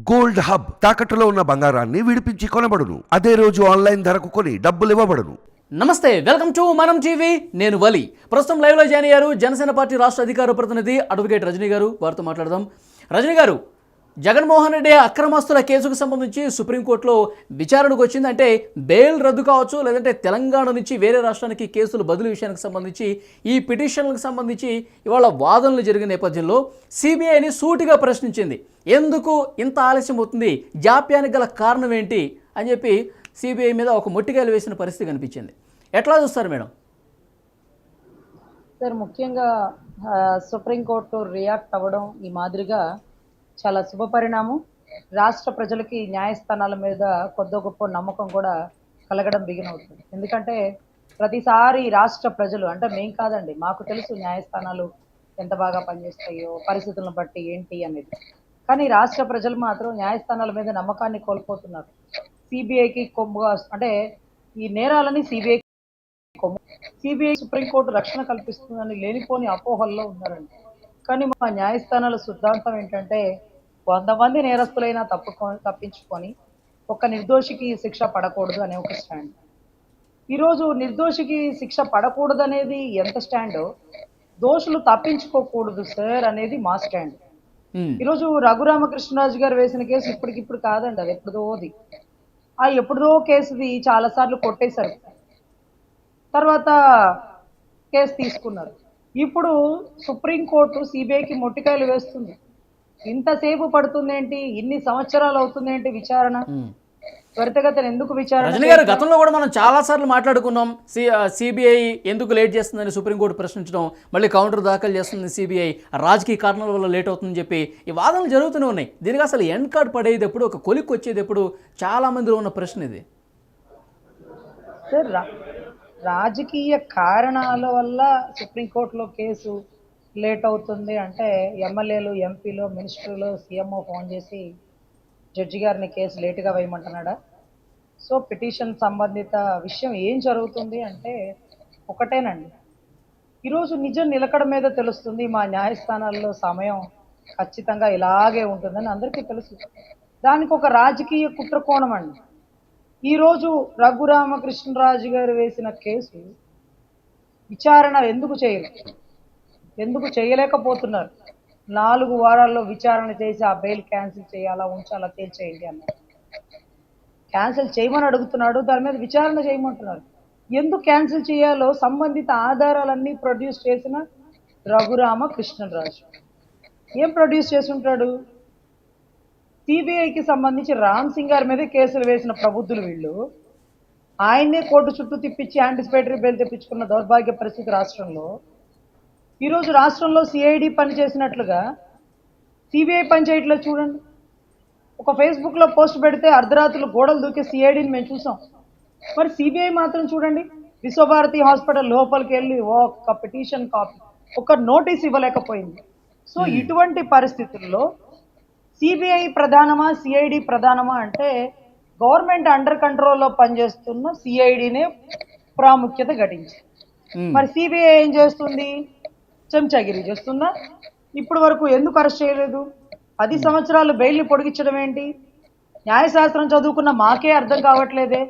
Gold hub తాకట్టులో ఉన్న బంగారాన్ని విడిపించి కొనబడును. అదే రోజు ఆన్లైన్ ధరకు కొని డబ్బులు ఇవ్వబడును. నమస్తే వెల్కమ్ టు మనం టీవీ. నేను వలి. ప్రస్తుతం లైవ్లో జాయిన్ అయ్యారు జనసేన పార్టీ రాష్ట్ర అధికార ప్రతినిధి అడ్వకేట్ రజనీ గారు. వారితో మాట్లాడదాం. రజనీ గారు జగన్మోహన్ రెడ్డి అక్రమస్తుల కేసుకు సంబంధించి సుప్రీంకోర్టులో విచారణకు వచ్చింది. అంటే బెయిల్ రద్దు కావచ్చు లేదంటే తెలంగాణ నుంచి వేరే రాష్ట్రానికి కేసులు బదిలీ విషయానికి సంబంధించి ఈ పిటిషన్లకు సంబంధించి ఇవాళ వాదనలు జరిగిన నేపథ్యంలో సిబిఐని సూటిగా ప్రశ్నించింది. ఎందుకు ఇంత ఆలస్యం అవుతుంది? జాప్యానికి గల కారణం ఏంటి? అని చెప్పి సిబిఐ మీద ఒక మొట్టికాయలు వేసిన పరిస్థితి కనిపించింది. ఎట్లా చూస్తారు మేడం? సార్ ముఖ్యంగా సుప్రీంకోర్టు రియాక్ట్ అవ్వడం ఈ మాదిరిగా చాలా శుభ పరిణామం. రాష్ట్ర ప్రజలకి న్యాయస్థానాల మీద కొద్ది గొప్ప నమ్మకం కూడా కలగడం బిగినవుతుంది. ఎందుకంటే ప్రతిసారి రాష్ట్ర ప్రజలు అంటే మేం కాదండి మాకు తెలుసు న్యాయస్థానాలు ఎంత బాగా పనిచేస్తాయో పరిస్థితులను బట్టి ఏంటి అనేది. కానీ రాష్ట్ర ప్రజలు మాత్రం న్యాయస్థానాల మీద నమ్మకాన్ని కోల్పోతున్నారు. సిబిఐకి కొమ్ము అంటే ఈ నేరాలని సిబిఐ సిబిఐ సుప్రీంకోర్టు రక్షణ కల్పిస్తుందని లేనిపోని అపోహల్లో ఉన్నారండి. కానీ మా న్యాయస్థానాల సిద్ధాంతం ఏంటంటే వంద మంది నేరస్తులైనా తప్పుకో తప్పించుకొని ఒక నిర్దోషికి శిక్ష పడకూడదు అనే ఒక స్టాండ్ ఈరోజు నిర్దోషికి శిక్ష పడకూడదు అనేది ఎంత స్టాండో దోషులు తప్పించుకోకూడదు సార్ అనేది మా స్టాండ్ ఉమ్, ఈరోజు రఘురామకృష్ణరాజు గారు వేసిన కేసు ఇప్పటికిప్పుడు కాదండి అది ఎప్పుడుదోది. ఆ ఎప్పుడుదో కేసుది చాలా సార్లు కొట్టేశారు. తర్వాత కేసు తీసుకున్నారు. ఇప్పుడు సుప్రీంకోర్టు సిబిఐకి మొట్టికాయలు వేస్తుంది. ఇంతసేపు పడుతుంది ఏంటి ఇన్ని సంవత్సరాలు అవుతుంది ఏంటి విచారణ. త్వరితగతిన ఎందుకు విచారణ రజనీ గారు గతంలో కూడా మనం చాలా సార్లు మాట్లాడుకున్నాం. సిబిఐ ఎందుకు లేట్ చేస్తుందని సుప్రీంకోర్టు ప్రశ్నించడం మళ్ళీ కౌంటర్ దాఖలు చేస్తుంది సిబిఐ రాజకీయ కారణాల వల్ల లేట్ అవుతుందని చెప్పి ఈ వాదనలు జరుగుతూనే ఉన్నాయి. దీనికి అసలు ఎండ్ కార్డ్ పడేది ఎప్పుడు ఒక కొలిక్ వచ్చేది ఎప్పుడు చాలా మందిలో ఉన్న ప్రశ్న ఇది. రాజకీయ కారణాల వల్ల సుప్రీంకోర్టులో కేసు లేట్ అవుతుంది అంటే ఎమ్మెల్యేలు ఎంపీలు మినిస్టర్లు సీఎంఓ ఫోన్ చేసి జడ్జి గారిని కేసు లేటుగా వేయమంటున్నాడా? సో పిటిషన్ సంబంధిత విషయం ఏం జరుగుతుంది అంటే ఒకటేనండి. ఈరోజు నిజం నిలకడ మీద తెలుస్తుంది మా న్యాయస్థానాల్లో సమయం ఖచ్చితంగా ఇలాగే ఉంటుందని అందరికీ తెలుసు. దానికి ఒక రాజకీయ కుట్రకోణం అండి. ఈరోజు రఘురామకృష్ణరాజు గారు వేసిన కేసు విచారణ ఎందుకు చేయరు ఎందుకు చేయలేకపోతున్నారు? నాలుగు వారాల్లో విచారణ చేసి ఆ బెయిల్ క్యాన్సిల్ చేయాలా ఉంచాలా తేల్చేయండి అన్నారు. క్యాన్సిల్ చేయమని అడుగుతున్నాడు దాని మీద విచారణ చేయమంటున్నారు ఎందుకు క్యాన్సిల్ చేయాలో సంబంధిత ఆధారాలన్నీ ప్రొడ్యూస్ చేసిన రఘురామ కృష్ణరాజు. ఏం ప్రొడ్యూస్ చేసి ఉంటాడు సిబిఐకి సంబంధించి రామ్ సింగ్ గారి మీద కేసులు వేసిన ప్రబుద్ధులు వీళ్ళు. ఆయన్నే కోర్టు చుట్టూ తిప్పించి యాంటిసిపేటరీ బెయిల్ తెప్పించుకున్న దౌర్భాగ్య పరిస్థితి రాష్ట్రంలో. ఈరోజు రాష్ట్రంలో సిఐడి పనిచేసినట్లుగా సిబిఐ పనిచేయట్లేదు చూడండి. ఒక ఫేస్బుక్లో పోస్ట్ పెడితే అర్ధరాత్రులు గోడలు దూకే సిఐడిని మేము చూసాం. మరి సిబిఐ మాత్రం చూడండి. విశ్వభారతి హాస్పిటల్ లోపలికి వెళ్ళి ఒక పిటిషన్ కాపీ ఒక నోటీస్ ఇవ్వలేకపోయింది. సో ఇటువంటి పరిస్థితుల్లో సిబిఐ ప్రధానమా సిఐడి ప్రధానమా అంటే గవర్నమెంట్ అండర్ కంట్రోల్లో పనిచేస్తున్న సిఐడినే ప్రాముఖ్యత ఘటించింది. ఉమ్, మరి సిబిఐ ఏం చేస్తుంది? చెంచాగిరి చేస్తుందా ఇప్పటి వరకు ఎందుకు అరెస్ట్ చేయలేదు? పది సంవత్సరాలు బెయిల్ని పొడిగించడం ఏంటి? న్యాయశాస్త్రం చదువుకున్న మాకే అర్థం కావట్లేదే.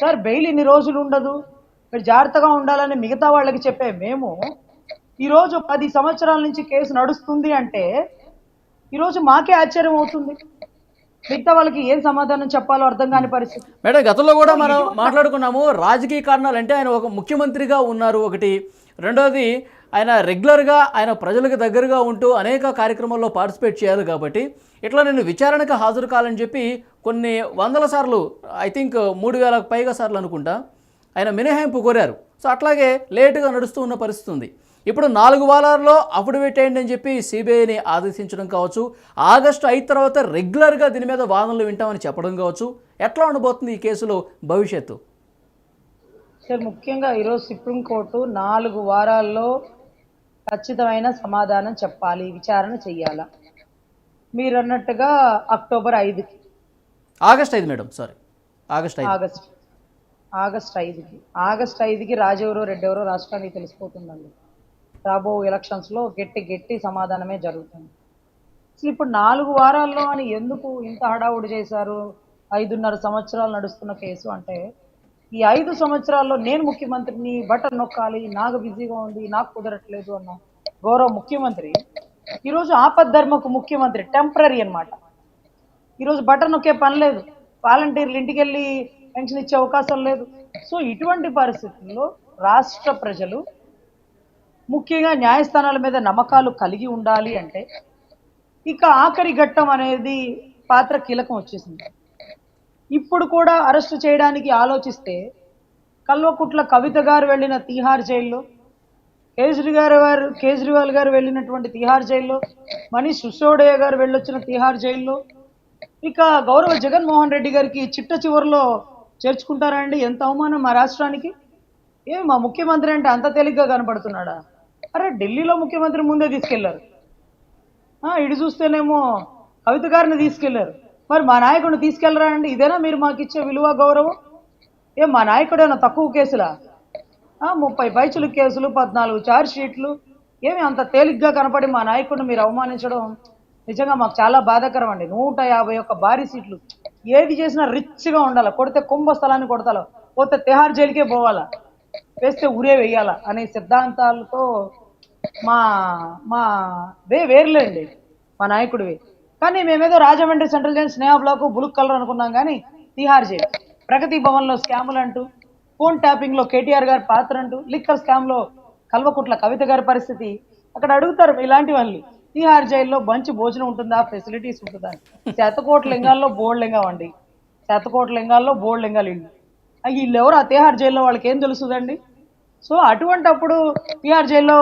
సార్ బెయిల్ ఇన్ని రోజులు ఉండదు. మీరు జాగ్రత్తగా ఉండాలని మిగతా వాళ్ళకి చెప్పే మేము ఈరోజు పది సంవత్సరాల నుంచి కేసు నడుస్తుంది అంటే ఈరోజు మాకే ఆశ్చర్యం అవుతుంది. మిగతా వాళ్ళకి ఏం సమాధానం చెప్పాలో అర్థం కాని పరిస్థితి. మేడం గతంలో కూడా మనం మాట్లాడుకున్నాము రాజకీయ కారణాలు అంటే ఆయన ఒక ముఖ్యమంత్రిగా ఉన్నారు ఒకటి. రెండోది ఆయన రెగ్యులర్గా ఆయన ప్రజలకు దగ్గరగా ఉంటూ అనేక కార్యక్రమాల్లో పార్టిసిపేట్ చేయాలి కాబట్టి ఇట్లా నేను విచారణకు హాజరు కాలని చెప్పి కొన్ని వందల సార్లు ఐ థింక్ మూడు వేలకు పైగా సార్లు అనుకుంటా ఆయన మినహాయింపు కోరారు. సో అట్లాగే లేటుగా నడుస్తూ ఉన్న పరిస్థితి ఉంది. ఇప్పుడు నాలుగు వారాల్లో అఫిడవిట్ అయ్యండి అని చెప్పి సిబిఐని ఆదేశించడం కావచ్చు ఆగస్టు అయిన తర్వాత రెగ్యులర్గా దీని మీద వాదనలు వింటామని చెప్పడం కావచ్చు ఎట్లా ఉండబోతుంది ఈ కేసులో భవిష్యత్తు? సార్ ముఖ్యంగా ఈరోజు సుప్రీంకోర్టు నాలుగు వారాల్లో ఖచ్చితమైన సమాధానం చెప్పాలి విచారణ చెయ్యాలా? మీరు అన్నట్టుగా అక్టోబర్ ఐదుకి. ఆగస్ట్ ఐదు madam sorry August August. August ఐదుకి. ఆగస్ట్ ఐదుకి రాజెవరో రెడ్డెవరో రాష్ట్రానికి తెలిసిపోతుందండి. రాబో ఎలక్షన్స్లో గట్టి గట్టి సమాధానమే జరుగుతుంది. అసలు ఇప్పుడు నాలుగు వారాల్లో అని ఎందుకు ఇంత హడావుడి చేశారు? ఐదున్నర సంవత్సరాలు నడుస్తున్న కేసు అంటే ఈ ఐదు సంవత్సరాల్లో నేను ముఖ్యమంత్రిని బటన్ నొక్కాలి నాకు బిజీగా ఉంది నాకు కుదరట్లేదు అన్న గౌరవ ముఖ్యమంత్రి ఈరోజు ఆపద్ధర్మకు ముఖ్యమంత్రి టెంపరీ అన్నమాట. ఈరోజు బటన్ నొక్కే పని లేదు. వాలంటీర్లు ఇంటికి వెళ్ళి పెన్షన్ ఇచ్చే అవకాశం లేదు. సో ఇటువంటి పరిస్థితుల్లో రాష్ట్ర ప్రజలు ముఖ్యంగా న్యాయస్థానాల మీద నమ్మకాలు కలిగి ఉండాలి అంటే ఇక ఆఖరి ఘట్టం అనేది పాత్ర కీలకం వచ్చేసింది. ఇప్పుడు కూడా అరెస్టు చేయడానికి ఆలోచిస్తే కల్వకుట్ల కవిత గారు వెళ్ళిన తీహార్ జైల్లో కేజ్రీవాల్ గారు కేజ్రీవాల్ గారు వెళ్ళినటువంటి తీహార్ జైల్లో మనీష్ సిసోడియా గారు వెళ్ళొచ్చిన తీహార్ జైల్లో ఇక గౌరవ జగన్మోహన్ రెడ్డి గారికి చిట్ట చివరిలో చేర్చుకుంటారా అండి? ఎంత అవమానం మా రాష్ట్రానికి? ఏ మా ముఖ్యమంత్రి అంటే అంత తేలిగ్గా కనపడుతున్నాడా? అరే ఢిల్లీలో ముఖ్యమంత్రి ముందే తీసుకెళ్ళారు. ఆ, ఇటు చూస్తేనేమో కవిత గారిని తీసుకెళ్ళారు. మరి మా నాయకుడిని తీసుకెళ్ళరా అండి ఇదేనా మీరు మాకు ఇచ్చే విలువ గౌరవం? ఏ మా నాయకుడు ఏమైనా తక్కువ కేసులా? ముప్పై పైచులు కేసులు పద్నాలుగు చార్జ్ షీట్లు ఏమి అంత తేలిగ్గా కనపడి మా నాయకుడిని మీరు అవమానించడం? నిజంగా మాకు చాలా బాధాకరం అండి నూట యాభై ఒక్క భారీ సీట్లు. ఏది చేసినా రిచ్గా ఉండాలి? కొడితే కుంభ స్థలాన్ని కొడతాలో? పోతే తిహార్ జైలుకే పోవాలా? వేస్తే ఉరే వేయాలా అనే సిద్ధాంతాలతో మా మా వే వేర్లేండి. మా నాయకుడివి. కానీ మేమేదో Rajahmundry central jail Sneha block బులుక్ colour అనుకున్నాం కానీ తిహార్ జైలు. ప్రగతి భవన్లో స్కాములు అంటూ ఫోన్ ట్యాపింగ్లో కేటీఆర్ గారి పాత్ర అంటూ లిక్కర్ స్కామ్లో కల్వకుట్ల కవిత గారి పరిస్థితి. అక్కడ అడుగుతారు ఇలాంటి వాళ్ళు తిహార్ జైల్లో మంచి భోజనం ఉంటుందా ఫెసిలిటీస్ ఉంటుందా శతకోట లింగాల్లో బోర్డు లింగం అండి. శతకోట లింగాల్లో బోర్డు లింగాలు ఇల్లు. వీళ్ళు ఎవరు ఆ తిహార్ జైల్లో వాళ్ళకి ఏం తెలుస్తుందండి సో అటువంటప్పుడు తిహార్ జైల్లో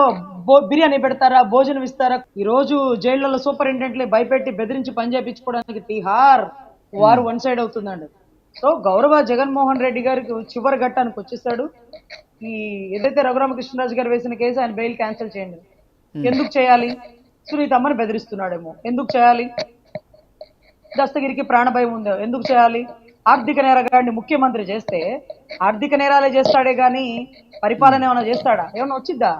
బిర్యానీ పెడతారా భోజనం ఇస్తారా? ఈ రోజు జైళ్ళలో సూపరింటెండెంట్లే భయపెట్టి బెదిరించి పని చేయించుకోవడానికి తిహార్ వారు వన్ సైడ్ అవుతుందండి. సో గౌరవ జగన్మోహన్ రెడ్డి గారికి చివరి ఘట్టానికి వచ్చేసాడు ఈ ఏదైతే రఘురామకృష్ణరాజు గారు వేసిన కేసు ఆయన బెయిల్ క్యాన్సిల్ చేయండి. ఎందుకు చేయాలి? సునీతమ్మని బెదిరిస్తున్నాడేమో. ఎందుకు చేయాలి? దస్తగిరికి ప్రాణభయం ఉందో? ఎందుకు చేయాలి? ఆర్థిక నేరగాడిని ముఖ్యమంత్రి చేస్తే ఆర్థిక నేరాలే చేస్తాడే గాని పరిపాలన ఏమైనా చేస్తాడా? ఏమైనా వచ్చిద్దా?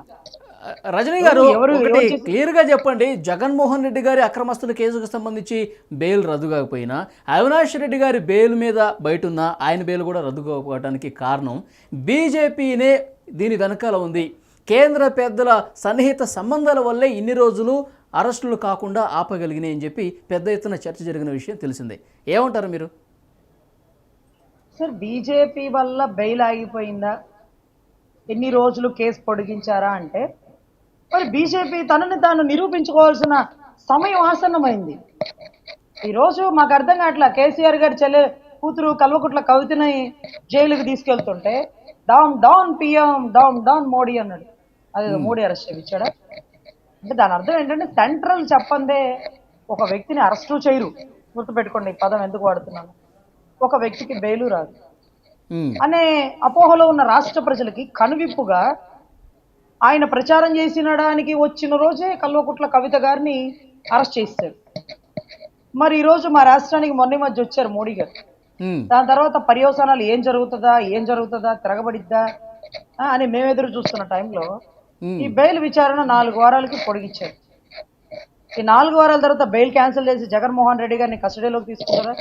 రజనీ గారు ఒకటి క్లియర్గా చెప్పండి. జగన్మోహన్ రెడ్డి గారి అక్రమస్తుల కేసుకు సంబంధించి బెయిల్ రద్దు కాకపోయినా అవినాష్ రెడ్డి గారి బెయిల్ మీద బయట ఉన్న ఆయన బెయిల్ కూడా రద్దు కాకపోవడానికి కారణం బీజేపీనే దీని వెనకాల ఉంది. కేంద్ర పెద్దల సన్నిహిత సంబంధాల వల్లే ఇన్ని రోజులు అరెస్టులు కాకుండా ఆపగలిగినాయి అని చెప్పి పెద్ద ఎత్తున చర్చ జరిగిన విషయం తెలిసిందే. ఏమంటారు మీరు? సార్ బీజేపీ వల్ల బెయిల్ ఆగిపోయిందా? ఎన్ని రోజులు కేసు పొడిగించారా అంటే? మరి బీజేపీ తనని తాను నిరూపించుకోవాల్సిన సమయం ఆసన్నమైంది. ఈరోజు మాకు అర్థం కావట్లా కేసీఆర్ గారి చెల్లె కూతురు కల్వకుట్ల కవితని జైలుకి తీసుకెళ్తుంటే down down PM down down Modi అన్నాడు. అదే మోడీ అరెస్ట్ చేయించాడా? అంటే దాని అర్థం ఏంటంటే సెంట్రల్ చెప్పందే ఒక వ్యక్తిని అరెస్టు చేయరు. గుర్తుపెట్టుకోండి ఈ పదం ఎందుకు వాడుతున్నాను? ఒక వ్యక్తికి బెయిలు రాదు. అనే అపోహలో ఉన్న రాష్ట్ర ప్రజలకి కనువిప్పుగా ఆయన ప్రచారం చేసినడానికి వచ్చిన రోజే కల్వకుట్ల కవిత గారిని అరెస్ట్ చేశారు. మరి ఈ రోజు మా రాష్ట్రానికి మొన్న మధ్య వచ్చారు మోడీ గారు. దాని తర్వాత పర్యవసానాలు ఏం జరుగుతుందా ఏం జరుగుతుందా తిరగబడిద్దా అని మేము ఎదురు చూస్తున్న టైంలో. ఈ బెయిల్ విచారణ నాలుగు వారాలకి పొడిగించారు. ఈ నాలుగు వారాల తర్వాత బెయిల్ క్యాన్సిల్ చేసి జగన్మోహన్ రెడ్డి గారిని కస్టడీలోకి తీసుకుంటారా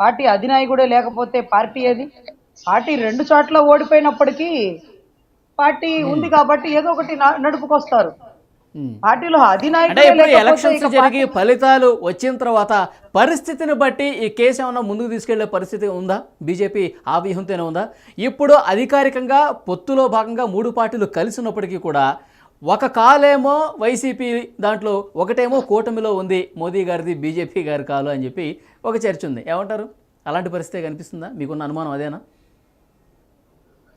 పార్టీ అధినాయకుడే లేకపోతే పార్టీ అది పార్టీ రెండు చోట్ల ఓడిపోయినప్పటికీ పార్టీ ఉంది కాబట్టి ఏదో ఒకటి నడుపుకొస్తారు. పార్టీలో అధినాయకుడే ఎలక్షన్స్ జరిగి ఫలితాలు వచ్చిన తర్వాత పరిస్థితిని బట్టి ఈ కేసు ఏమన్నా ముందుకు తీసుకెళ్ళే పరిస్థితి ఉందా? బీజేపీ ఆ వ్యూహంతోనే ఉందా? ఇప్పుడు అధికారికంగా పొత్తులో భాగంగా మూడు పార్టీలు కలిసి ఉన్నప్పటికీ కూడా ఒక కాలేమో వైసీపీ దాంట్లో ఒకటేమో కూటమిలో ఉంది మోదీ గారిది బీజేపీ గారి కాలు అని చెప్పి ఒక చర్చ ఉంది. ఏమంటారు? అలాంటి పరిస్థితి కనిపిస్తుందా? మీకున్న అనుమానం అదేనా?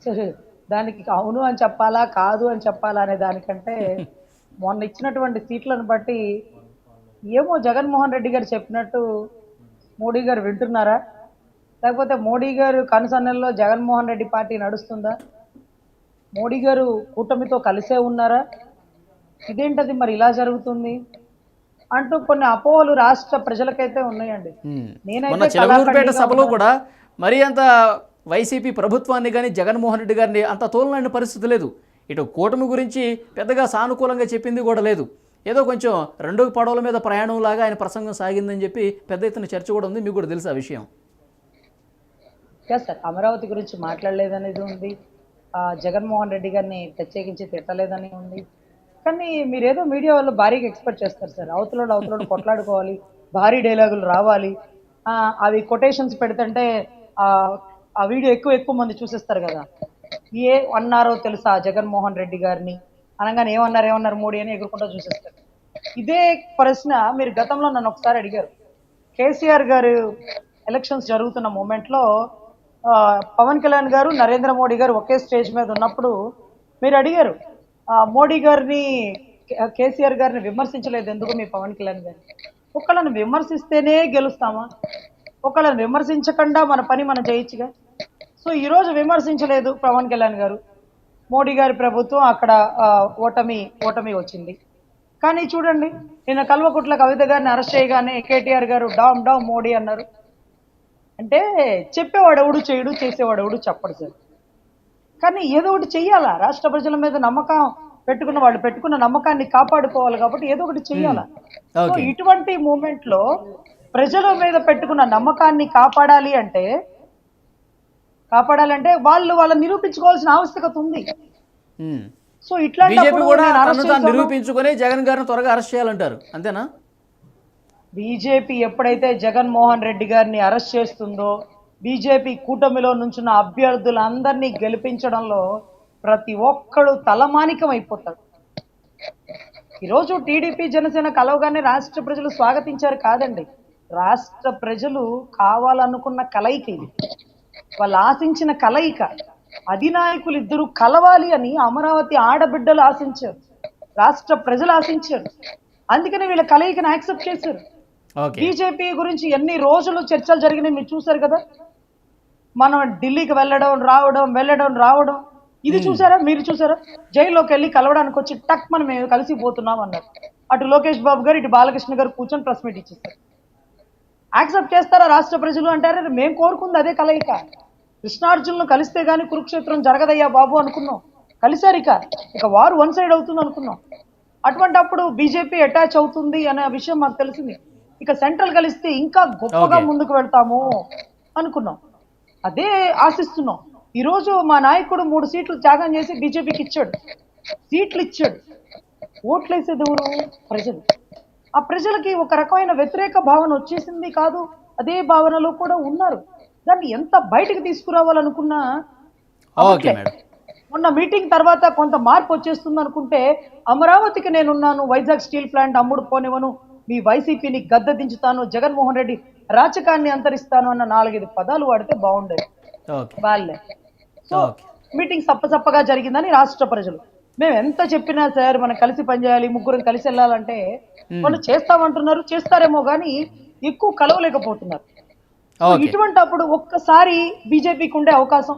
దానికి అవును అని చెప్పాలా కాదు అని చెప్పాలా అనే దానికంటే మొన్న ఇచ్చినటువంటి సీట్లను బట్టి ఏమో జగన్మోహన్ రెడ్డి గారు చెప్పినట్టు మోడీ గారు వింటున్నారా? లేకపోతే మోడీ గారు కనుసన్నల్లో జగన్మోహన్ రెడ్డి పార్టీ నడుస్తుందా? మోడీ గారు కూటమితో కలిసే ఉన్నారా? ఇదేంటది మరి ఇలా జరుగుతుంది? అంటూ కొన్ని అపోహలు రాష్ట్ర ప్రజలకైతే ఉన్నాయండి. నేనైతే సభలో. కూడా మరి అంత వైసీపీ ప్రభుత్వాన్ని కానీ జగన్మోహన్ రెడ్డి గారిని అంత తోలనైన పరిస్థితి లేదు. ఇటు కూటమి గురించి పెద్దగా సానుకూలంగా చెప్పింది కూడా లేదు. ఏదో కొంచెం రెండు పడవల మీద ప్రయాణం లాగా ఆయన ప్రసంగం సాగిందని చెప్పి పెద్ద ఎత్తున చర్చ కూడా ఉంది. మీకు కూడా తెలుసు ఆ విషయం. సార్ అమరావతి గురించి మాట్లాడలేదనేది ఉంది. జగన్మోహన్ రెడ్డి గారిని ప్రత్యేకించి తిట్టలేదని ఉంది. కానీ మీరేదో మీడియా వాళ్ళు భారీగా ఎక్స్పెక్ట్ చేస్తారు సార్. అవతలోడు అవతలోడు కొట్లాడుకోవాలి భారీ డైలాగులు రావాలి. అవి కొటేషన్స్ పెడుతుంటే ఆ, వీడియో ఎక్కువ ఎక్కువ మంది చూసేస్తారు కదా. ఏ అన్నారో తెలుసా జగన్మోహన్ రెడ్డి గారిని? అనగానే ఏమన్నారు ఏమన్నారు మోడీ అని ఎగురుకుంటూ చూసేస్తారు. ఇదే ప్రశ్న మీరు గతంలో నన్ను ఒకసారి అడిగారు. కేసీఆర్ గారు ఎలక్షన్స్ జరుగుతున్న మూమెంట్లో పవన్ కళ్యాణ్ గారు నరేంద్ర మోడీ గారు ఒకే స్టేజ్ మీద ఉన్నప్పుడు మీరు అడిగారు మోడీ గారిని కేసీఆర్ గారిని విమర్శించలేదు ఎందుకు మీ పవన్ కళ్యాణ్ గారిని? ఒకళ్ళని విమర్శిస్తేనే గెలుస్తామా? ఒకళ్ళని విమర్శించకుండా మన పని మనం చేయొచ్చుగా? సో ఈరోజు విమర్శించలేదు పవన్ కళ్యాణ్ గారు. మోడీ గారి ప్రభుత్వం అక్కడ ఓటమి ఓటమి వచ్చింది. కానీ చూడండి నిన్న కల్వకుట్ల కవిత గారిని అరెస్ట్ చేయగానే కేటీఆర్ గారు డామ్ డామ్ మోడీ అన్నారు. అంటే చెప్పేవాడు ఎవడు చేయడు చేసేవాడు ఎవడు చెప్పడు సార్. కానీ ఏదో ఒకటి చెయ్యాలా? రాష్ట్ర ప్రజల మీద నమ్మకం పెట్టుకున్న వాళ్ళు పెట్టుకున్న నమ్మకాన్ని కాపాడుకోవాలి కాబట్టి ఏదో ఒకటి చెయ్యాలా? సో ఓకే ఇటువంటి మూమెంట్లో ప్రజల మీద పెట్టుకున్న నమ్మకాన్ని కాపాడాలి అంటే కాపాడాలంటే వాళ్ళు వాళ్ళని నిరూపించుకోవాల్సిన ఆవశ్యకత ఉంది. ఉమ్. సో తాను నిరూపించుకొని జగన్ గారిని త్వరగా అరెస్ట్ చేయాలంటారు. అంతేనా? బీజేపీ ఎప్పుడైతే జగన్మోహన్ రెడ్డి గారిని అరెస్ట్ చేస్తుందో బీజేపీ కూటమిలో నుంచిన అభ్యర్థులందరినీ గెలిపించడంలో ప్రతి ఒక్కడు తలమానికం అయిపోతాడు ఈరోజు టీడీపీ జనసేన కలవగానే రాష్ట్ర ప్రజలు స్వాగతించారు కాదండి. రాష్ట్ర ప్రజలు కావాలనుకున్న కలయిక ఇది. వాళ్ళు ఆశించిన కలయిక. అధినాయకులు ఇద్దరు కలవాలి అని అమరావతి ఆడబిడ్డలు ఆశించారు. రాష్ట్ర ప్రజలు ఆశించారు. అందుకని వీళ్ళ కలయికను యాక్సెప్ట్ చేశారు. బీజేపీ గురించి ఎన్ని రోజులు చర్చలు జరిగినాయి మీరు చూసారు కదా? మనం ఢిల్లీకి వెళ్ళడం రావడం వెళ్ళడం రావడం. ఇది చూసారా మీరు చూసారా జైల్లోకి వెళ్ళి కలవడానికి వచ్చి టక్ మనం మేము కలిసిపోతున్నాం అన్నారు. అటు లోకేష్ బాబు గారు ఇటు బాలకృష్ణ గారు కూర్చొని ప్రెస్ మీట్ ఇచ్చేస్తారు యాక్సెప్ట్ చేస్తారా రాష్ట్ర ప్రజలు అంటారు? మేము కోరుకుంది అదే కలయిక. కృష్ణార్జునులు కలిస్తే గానీ కురుక్షేత్రం జరగదయ్యా బాబు అనుకున్నాం. కలిసారు ఇక. ఇక వారు వన్ సైడ్ అవుతుంది అనుకున్నాం. అటువంటి అప్పుడు బీజేపీ అటాచ్ అవుతుంది అనే విషయం మాకు తెలిసింది. ఇక సెంట్రల్ కలిస్తే ఇంకా గొప్పగా. ముందుకు వెళ్తాము అనుకున్నాం. అదే ఆశిస్తున్నాం. ఈ రోజు మా నాయకుడు మూడు సీట్లు త్యాగం చేసి బీజేపీకి ఇచ్చాడు. సీట్లు ఇచ్చాడు. ఓట్లు వేసేది ఎవరు? ప్రజలు. ఆ ప్రజలకి ఒక రకమైన వ్యతిరేక భావన వచ్చేసింది కాదు. అదే భావనలో కూడా ఉన్నారు. దాన్ని ఎంత బయటకు తీసుకురావాలనుకున్నా మొన్న మీటింగ్ తర్వాత కొంత మార్పు వచ్చేస్తుంది అనుకుంటే అమరావతికి నేనున్నాను. వైజాగ్ స్టీల్ ప్లాంట్ అమ్ముడు పోనివను మీ వైసీపీని గద్ద దించుతాను జగన్మోహన్ రెడ్డి రాచకాన్ని అంతరిస్తాను అన్న నాలుగైదు పదాలు వాడితే బాగుండేది. వాళ్ళే. సో మీటింగ్ సప్పసప్పగా జరిగిందని రాష్ట్ర ప్రజలు. మేము ఎంత చెప్పినా సార్ మనం కలిసి పనిచేయాలి ముగ్గురం కలిసి వెళ్ళాలంటే వాళ్ళు చేస్తామంటున్నారు చేస్తారేమో కానీ ఎక్కువ కలవలేకపోతున్నారు. ఇటువంటి అప్పుడు ఒక్కసారి బీజేపీకి ఉండే అవకాశం.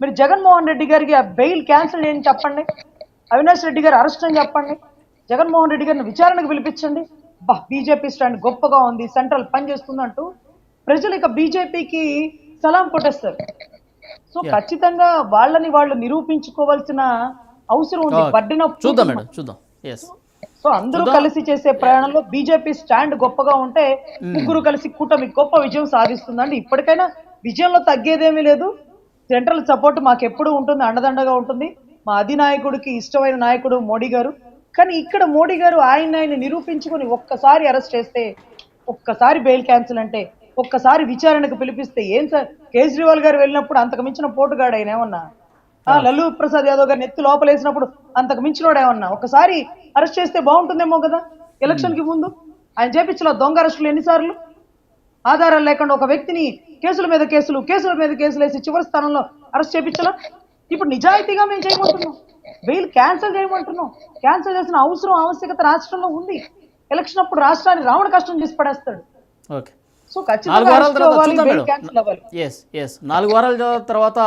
మీరు జగన్మోహన్ రెడ్డి గారికి ఆ బెయిల్ క్యాన్సిల్ చేయని చెప్పండి. అవినాష్ రెడ్డి గారు అరెస్ట్ అని చెప్పండి. జగన్మోహన్ రెడ్డి గారిని విచారణకు పిలిపించండి. బా బీజేపీ స్టాండ్ గొప్పగా ఉంది సెంట్రల్ పనిచేస్తుంది అంటూ ప్రజలు ఇక బీజేపీకి సలాం కొట్టేస్తారు. సో. ఖచ్చితంగా వాళ్ళని వాళ్ళు నిరూపించుకోవాల్సిన అవసరం ఉంది. బడ్డిన చూద్దాం మేడం చూద్దాం. సో అందరూ. కలిసి చేసే ప్రయాణంలో బీజేపీ స్టాండ్ గొప్పగా ఉంటే ముగ్గురు కలిసి కూటమి గొప్ప విజయం సాధిస్తుందండి. ఇప్పటికైనా విజయంలో తగ్గేదేమీ లేదు. సెంట్రల్ సపోర్ట్ మాకు ఎప్పుడు ఉంటుంది అండదండగా ఉంటుంది. మా అధినాయకుడికి ఇష్టమైన నాయకుడు మోడీ గారు. కానీ ఇక్కడ మోడీ గారు ఆయన ఆయన నిరూపించుకొని ఒక్కసారి అరెస్ట్ చేస్తే ఒక్కసారి బెయిల్ క్యాన్సిల్ అంటే ఒక్కసారి విచారణకు పిలిపిస్తే ఏం సార్? కేజ్రీవాల్ గారు వెళ్ళినప్పుడు అంతకు మించిన పోటుగాడు ఆయన ఏమన్నా? లల్లూ ప్రసాద్ యాదవ్ గారిని ఎత్తి లోపలేసినప్పుడు అంతకు మించినోడు ఏమన్నా? ఒకసారి అరెస్ట్ చేస్తే బాగుంటుందేమో కదా ఎలక్షన్కి ముందు. ఆయన చేపించిన దొంగ అరెస్టులు ఎన్నిసార్లు? ఆధారాలు లేకుండా ఒక వ్యక్తిని కేసుల మీద కేసులు కేసుల మీద కేసులు వేసి చివరి స్థానంలో అరెస్ట్ చేపించలా? ఇప్పుడు నిజాయితీగా మేము చేయమంటున్నాం బెయిల్ క్యాన్సిల్ చేయమంటున్నాం. క్యాన్సిల్ చేసిన అవసరం ఆవశ్యకత రాష్ట్రంలో ఉంది. ఎలక్షన్ అప్పుడు రాష్ట్రాన్ని రావణ కష్టం చేసి పడేస్తాడు. ఓకే సో నాలుగు వారాల తర్వాత ఎస్ ఎస్ నాలుగు వారాల తర్వాత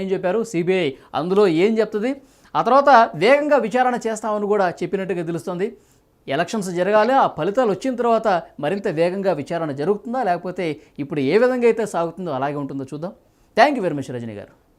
ఏం చెప్పారు? సిబిఐ అందులో ఏం చెప్తుంది? ఆ తర్వాత వేగంగా విచారణ చేస్తామని కూడా చెప్పినట్టుగా తెలుస్తుంది. ఎలక్షన్స్ జరగాలి ఆ ఫలితాలు వచ్చిన తర్వాత మరింత వేగంగా విచారణ జరుగుతుందా? లేకపోతే ఇప్పుడు ఏ విధంగా అయితే సాగుతుందో అలాగే ఉంటుందో చూద్దాం. Thank you very much Rajani గారు.